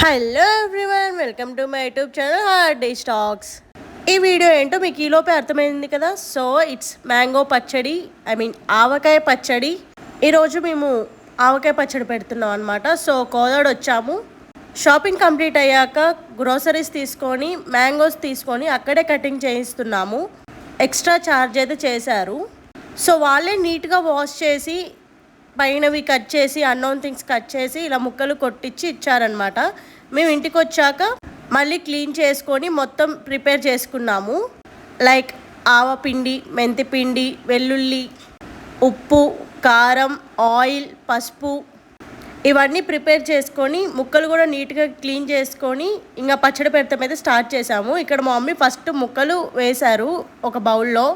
Hello everyone welcome to my YouTube channel hard day stacks ఈ video ఏంటో మీకు ఈలోపే అర్థమైంది కదా? So it's mango pachadi I mean avakaya pachadi. ఈరోజు మేము ఆవకాయ పచ్చడి పెడుతున్నాం అనమాట సో కోదాడు వచ్చాము. షాపింగ్ కంప్లీట్ అయ్యాక గ్రోసరీస్ తీసుకొని మ్యాంగోస్ తీసుకొని అక్కడే కటింగ్ చేయిస్తున్నాము. ఎక్స్ట్రా ఛార్జ్ అయితే చేశారు. సో వాళ్ళే నీట్గా వాష్ చేసి పైనవి కట్ చేసి అన్నోన్ థింగ్స్ కట్ చేసి ఇలా ముక్కలు కొట్టించి ఇచ్చారనమాట మేము ఇంటికి వచ్చాక మళ్ళీ క్లీన్ చేసుకొని మొత్తం ప్రిపేర్ చేసుకున్నాము. లైక్ ఆవపిండి మెంతిపిండి వెల్లుల్లి ఉప్పు కారం ఆయిల్ పసుపు ఇవన్నీ ప్రిపేర్ చేసుకొని ముక్కలు కూడా నీట్గా క్లీన్ చేసుకొని ఇంకా పచ్చడి పెడతాం అయితే స్టార్ట్ చేసాము ఇక్కడ మా మమ్మీ ఫస్ట్ ముక్కలు వేశారు ఒక బౌల్లో.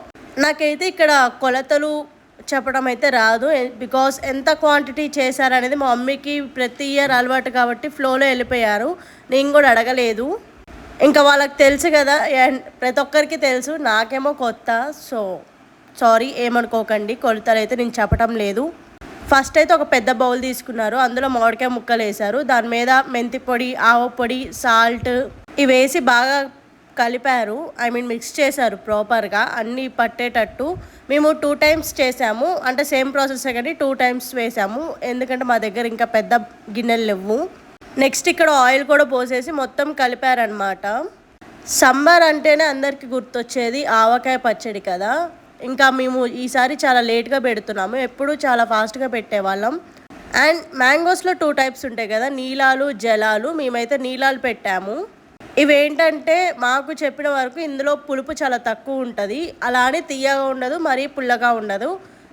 నాకైతే ఇక్కడ కొలతలు చెప్పడం అయితే రాదు. బికాస్ ఎంత క్వాంటిటీ చేశారనేది మా మమ్మీకి ప్రతి ఇయర్ అలవాటు కాబట్టి ఫ్లోలో వెళ్ళిపోయారు. నేను కూడా అడగలేదు. ఇంకా వాళ్ళకి తెలుసు కదా ప్రతి ఒక్కరికి తెలుసు. నాకేమో కొత్త సో సారీ ఏమనుకోకండి. కొలతలు అయితే నేను చెప్పడం లేదు. ఫస్ట్ అయితే ఒక పెద్ద బౌల్ తీసుకున్నారు. అందులో మామిడికాయ ముక్కలు వేశారు. దాని మీద మెంతి పొడి ఆవ పొడి సాల్ట్ ఇవి వేసి బాగా కలిపారు. ఐ మీన్ మిక్స్ చేశారు ప్రాపర్గా అన్నీ పట్టేటట్టు. మేము టూ టైమ్స్ చేసాము అంటే సేమ్ ప్రాసెస్ కానీ టూ టైమ్స్ వేసాము ఎందుకంటే మా దగ్గర ఇంకా పెద్ద గిన్నెలు లేవు. నెక్స్ట్ ఇక్కడ ఆయిల్ కూడా పోసేసి మొత్తం కలిపారనమాట సమ్మర్ అంటేనే అందరికీ గుర్తొచ్చేది ఆవకాయ పచ్చడి కదా. ఇంకా మేము ఈసారి చాలా లేట్గా పెడుతున్నాము. ఎప్పుడూ చాలా ఫాస్ట్గా పెట్టేవాళ్ళం. అండ్ మ్యాంగోస్లో టూ టైప్స్ ఉంటాయి కదా. నీలాలు జలాలు. మేమైతే నీలాలు పెట్టాము. ఇవేంటంటే మాకు చెప్పిన వరకు ఇందులో పులుపు చాలా తక్కువ ఉంటుంది. అలా అని తీయగా ఉండదు మరీ పుల్లగా ఉండదు.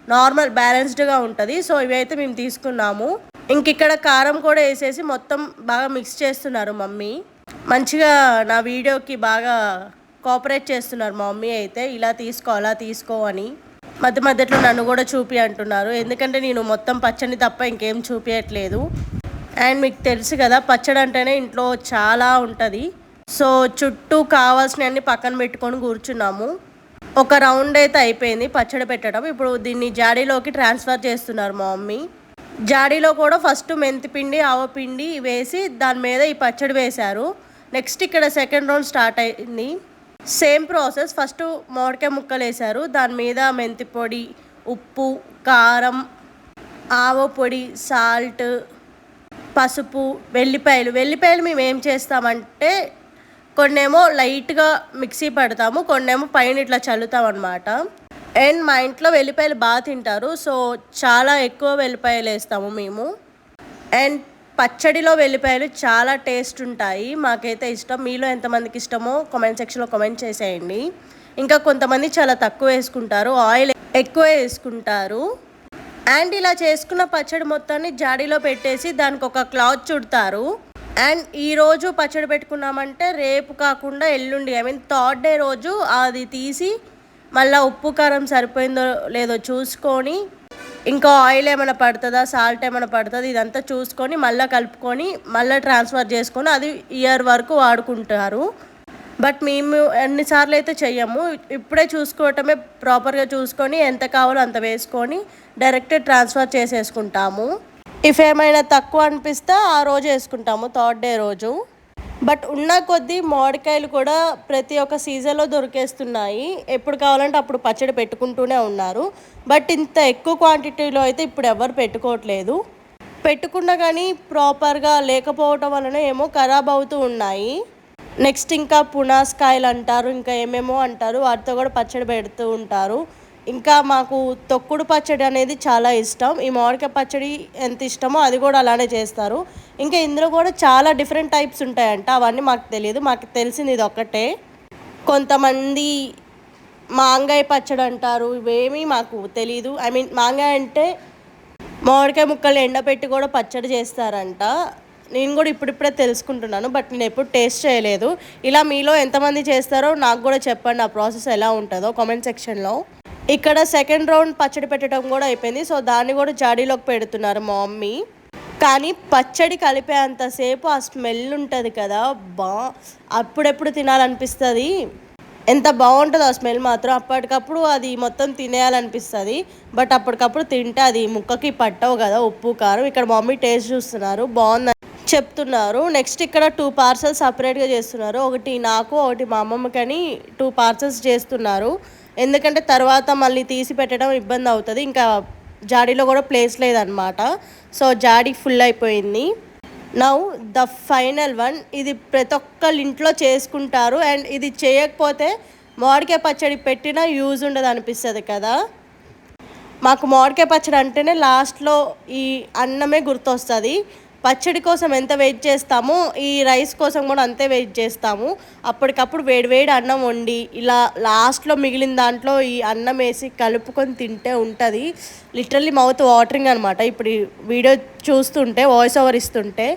నార్మల్ బ్యాలెన్స్డ్గా ఉంటుంది. సో ఇవైతే మేము తీసుకున్నాము. ఇంక ఇక్కడ కారం కూడా వేసేసి మొత్తం బాగా మిక్స్ చేస్తున్నారు మమ్మీ. మంచిగా నా వీడియోకి బాగా కోఆపరేట్ చేస్తున్నారు మా మమ్మీ అయితే. ఇలా తీసుకో అలా తీసుకో అని. మధ్య మధ్యలో నన్ను కూడా చూపి అంటున్నారు. ఎందుకంటే నేను మొత్తం పచ్చని తప్ప ఇంకేం చూపించట్లేదు అండ్ మీకు తెలుసు కదా పచ్చడి అంటేనే ఇంట్లో చాలా ఉంటుంది. సో చుట్టూ కావాల్సినవన్నీ పక్కన పెట్టుకొని కూర్చున్నాము. ఒక రౌండ్ అయితే అయిపోయింది పచ్చడి పెట్టడం. ఇప్పుడు దీన్ని జాడీలోకి ట్రాన్స్ఫర్ చేస్తున్నారు మా మమ్మీ. జాడీలో కూడా ఫస్ట్ మెంతిపిండి ఆవపిండి వేసి దాని మీద ఈ పచ్చడి వేశారు. నెక్స్ట్ ఇక్కడ సెకండ్ రౌండ్ స్టార్ట్ అయింది. Same process. ఫస్ట్ మామిడికాయ ముక్కలు వేశారు. దాని మీద మెంతి పొడి ఉప్పు కారం ఆవ పొడి సాల్ట్ పసుపు వెల్లిపాయలు. వెల్లిపాయలు మేము ఏం చేస్తామంటే కొన్నేమో లైట్గా మిక్సీ పడతాము కొన్నేమో పైన ఇట్లా చల్లుతాం అనమాట అండ్ మా ఇంట్లో వెల్లిపాయలు బాగా తింటారు సో చాలా ఎక్కువ వెల్లిపాయలు వేస్తాము మేము. అండ్ పచ్చడిలో వెల్లిపాయలు చాలా టేస్ట్ ఉంటాయి మాకైతే ఇష్టం. మీలో ఎంతమందికి ఇష్టమో కామెంట్ సెక్షన్లో కామెంట్ చేసేయండి. ఇంకా కొంతమంది చాలా తక్కువ వేసుకుంటారు ఆయిల్ ఎక్కువ వేసుకుంటారు. అండ్ ఇలా చేసుకున్న పచ్చడి మొత్తాన్ని జాడీలో పెట్టేసి దానికి ఒక క్లాత్ చుడతారు. అండ్ ఈరోజు పచ్చడి పెట్టుకున్నామంటే రేపు కాకుండా ఎల్లుండి ఐ మీన్ థర్డ్ డే రోజు అది తీసి మళ్ళీ ఉప్పు కారం సరిపోయిందో లేదో చూసుకొని ఇంకా ఆయిల్ ఏమైనా పడుతుందా సాల్ట్ ఏమైనా పడుతుందా ఇదంతా చూసుకొని మళ్ళీ కలుపుకొని మళ్ళీ ట్రాన్స్ఫర్ చేసుకొని అది ఇయర్ వరకు వాడుకుంటారు. బట్ మేము ఎన్నిసార్లు అయితే చెయ్యము ఇప్పుడే చూసుకోవటమే ప్రాపర్గా చూసుకొని ఎంత కావాలో అంత వేసుకొని డైరెక్ట్ ట్రాన్స్ఫర్ చేసేసుకుంటాము. ఇఫ్ ఏమైనా తక్కువ అనిపిస్తే ఆ రోజు వేసుకుంటాము థర్డ్ డే రోజు. బట్ ఉన్న కొద్దీ మామిడికాయలు కూడా ప్రతి ఒక్క సీజన్లో దొరికేస్తున్నాయి. ఎప్పుడు కావాలంటే అప్పుడు పచ్చడి పెట్టుకుంటూనే ఉన్నారు. బట్ ఇంత ఎక్కువ క్వాంటిటీలో అయితే ఇప్పుడు ఎవరు పెట్టుకోవట్లేదు. పెట్టుకున్నా కానీ ప్రాపర్గా లేకపోవటం వలన ఏమో ఖరాబ్ అవుతూ ఉన్నాయి. నెక్స్ట్ ఇంకా పునాస్కాయలు అంటారు ఇంకా ఏమేమో అంటారు. వాటితో కూడా పచ్చడి పెడుతూ ఉంటారు. ఇంకా మాకు తొక్కుడు పచ్చడి అనేది చాలా ఇష్టం. ఈ మామిడికాయ పచ్చడి ఎంత ఇష్టమో అది కూడా అలానే చేస్తారు. ఇంకా ఇందులో కూడా చాలా డిఫరెంట్ టైప్స్ ఉంటాయంట. అవన్నీ మాకు తెలియదు. మాకు తెలిసింది ఇది ఒక్కటే. కొంతమంది మాంగాయ పచ్చడి అంటారు. ఇవేమీ మాకు తెలియదు ఐ మీన్ మాంగాయ అంటే మామిడికాయ ముక్కలు ఎండబెట్టి కూడా పచ్చడి చేస్తారంట. నేను కూడా ఇప్పుడిప్పుడే తెలుసుకుంటున్నాను. బట్ నేను ఎప్పుడు టేస్ట్ చేయలేదు. ఇలా మీలో ఎంతమంది చేస్తారో నాకు కూడా చెప్పండి. ఆ ప్రాసెస్ ఎలా ఉంటుందో కామెంట్ సెక్షన్లో. ఇక్కడ సెకండ్ రౌండ్ పచ్చడి పెట్టడం కూడా అయిపోయింది. సో దాన్ని కూడా జాడీలోకి పెడుతున్నారు మా మమ్మీ. కానీ పచ్చడి కలిపే అంతసేపు ఆ స్మెల్ ఉంటుంది కదా బా అప్పుడెప్పుడు తినాలనిపిస్తుంది? ఎంత బాగుంటుందో ఆ స్మెల్ మాత్రం. అప్పటికప్పుడు అది మొత్తం తినేయాలనిపిస్తుంది. బట్ అప్పటికప్పుడు తింటే అది ముక్కకి పట్టవు కదా ఉప్పు కారం. ఇక్కడ మమ్మీ టేస్ట్ చూస్తున్నారు. బాగుంది చెప్తున్నారు. నెక్స్ట్ ఇక్కడ టూ పార్సల్స్ సపరేట్గా చేస్తున్నారు. ఒకటి నాకు ఒకటి మా అమ్మమ్మకని టూ పార్సల్స్ చేస్తున్నారు. ఎందుకంటే తర్వాత మళ్ళీ తీసి పెట్టడం ఇబ్బంది అవుతుంది. ఇంకా జాడీలో కూడా ప్లేస్ లేదనమాట సో జాడీ ఫుల్ అయిపోయింది. నౌ ద ఫైనల్ వన్ ఇది ప్రతి ఒక్కళ్ళ ఇంట్లో చేసుకుంటారు. అండ్ ఇది చేయకపోతే మామిడికాయ పచ్చడి పెట్టినా యూజ్ ఉండదు అనిపిస్తుంది కదా. మాకు మామిడికాయ పచ్చడి అంటేనే లాస్ట్లో ఈ అన్నమే గుర్తొస్తుంది. పచ్చడి కోసం ఎంత వెయిట్ చేస్తామో ఈ రైస్ కోసం కూడా అంతే వెయిట్ చేస్తాము. అప్పటికప్పుడు వేడివేడి అన్నం వండి ఇలా లాస్ట్లో మిగిలిన దాంట్లో ఈ అన్నం వేసి కలుపుకొని తింటే ఉంటుంది. లిటరల్లీ మౌత్ వాటరింగ్ అనమాట ఇప్పుడు వీడియో చూస్తుంటే వాయిస్ ఓవర్ ఇస్తుంటే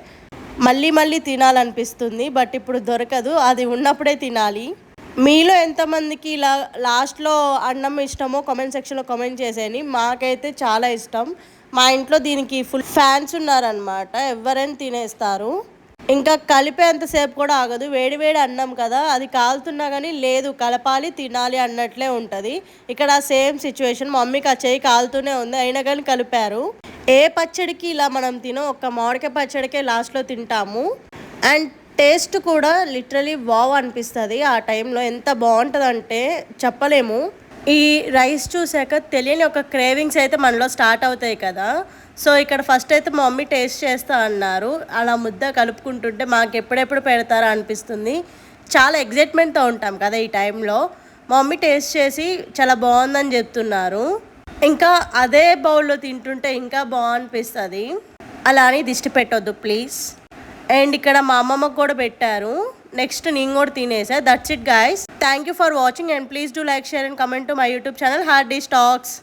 మళ్ళీ మళ్ళీ తినాలనిపిస్తుంది బట్ ఇప్పుడు దొరకదు. అది ఉన్నప్పుడే తినాలి. మీలో ఎంతమందికి ఇలా లాస్ట్లో అన్నం ఇష్టమో కామెంట్ సెక్షన్లో కామెంట్ చేసేయండి. మాకైతే చాలా ఇష్టం. మా ఇంట్లో దీనికి ఫుల్ ఫ్యాన్స్ ఉన్నారనమాట ఎవరైనా తినేస్తారు. ఇంకా కలిపేంతసేపు కూడా ఆగదు. వేడి వేడి అన్నం కదా. అది కాలుతున్నా కానీ లేదు. కలపాలి తినాలి అన్నట్లే ఉంటుంది. ఇక్కడ సేమ్ సిచ్యువేషన్ మమ్మీకి ఆ చేయి కాలుతూనే ఉంది. అయినా కానీ కలిపారు. ఏ పచ్చడికి ఇలా మనం తినో ఒక మామిడికాయ పచ్చడికే లాస్ట్లో తింటాము. అండ్ టేస్ట్ కూడా లిటరలీ వావ్ అనిపిస్తుంది. ఆ టైంలో ఎంత బాగుంటుందంటే చెప్పలేము. ఈ రైస్ చూసాక తెలియని ఒక క్రేవింగ్స్ అయితే మనలో స్టార్ట్ అవుతాయి కదా. సో ఇక్కడ ఫస్ట్ అయితే మా మమ్మీ టేస్ట్ చేస్తా అన్నారు. అలా ముద్ద కలుపుకుంటుంటే మాకు ఎప్పుడెప్పుడు పెడతారా అనిపిస్తుంది. చాలా ఎగ్జైట్మెంట్తో ఉంటాం కదా ఈ టైంలో. మా మమ్మీ టేస్ట్ చేసి చాలా బాగుందని చెప్తున్నారు. ఇంకా అదే బౌల్లో తింటుంటే ఇంకా బాగనిపిస్తుంది. అలా అని దిష్టి పెట్టొద్దు ప్లీజ్. అండ్ ఇక్కడ మా అమ్మమ్మకు కూడా పెట్టారు. నెక్స్ట్ నేను కూడా తినేసా. That's it guys Thank you for watching and please do like, share and comment to my YouTube channel Hard Dish Talks.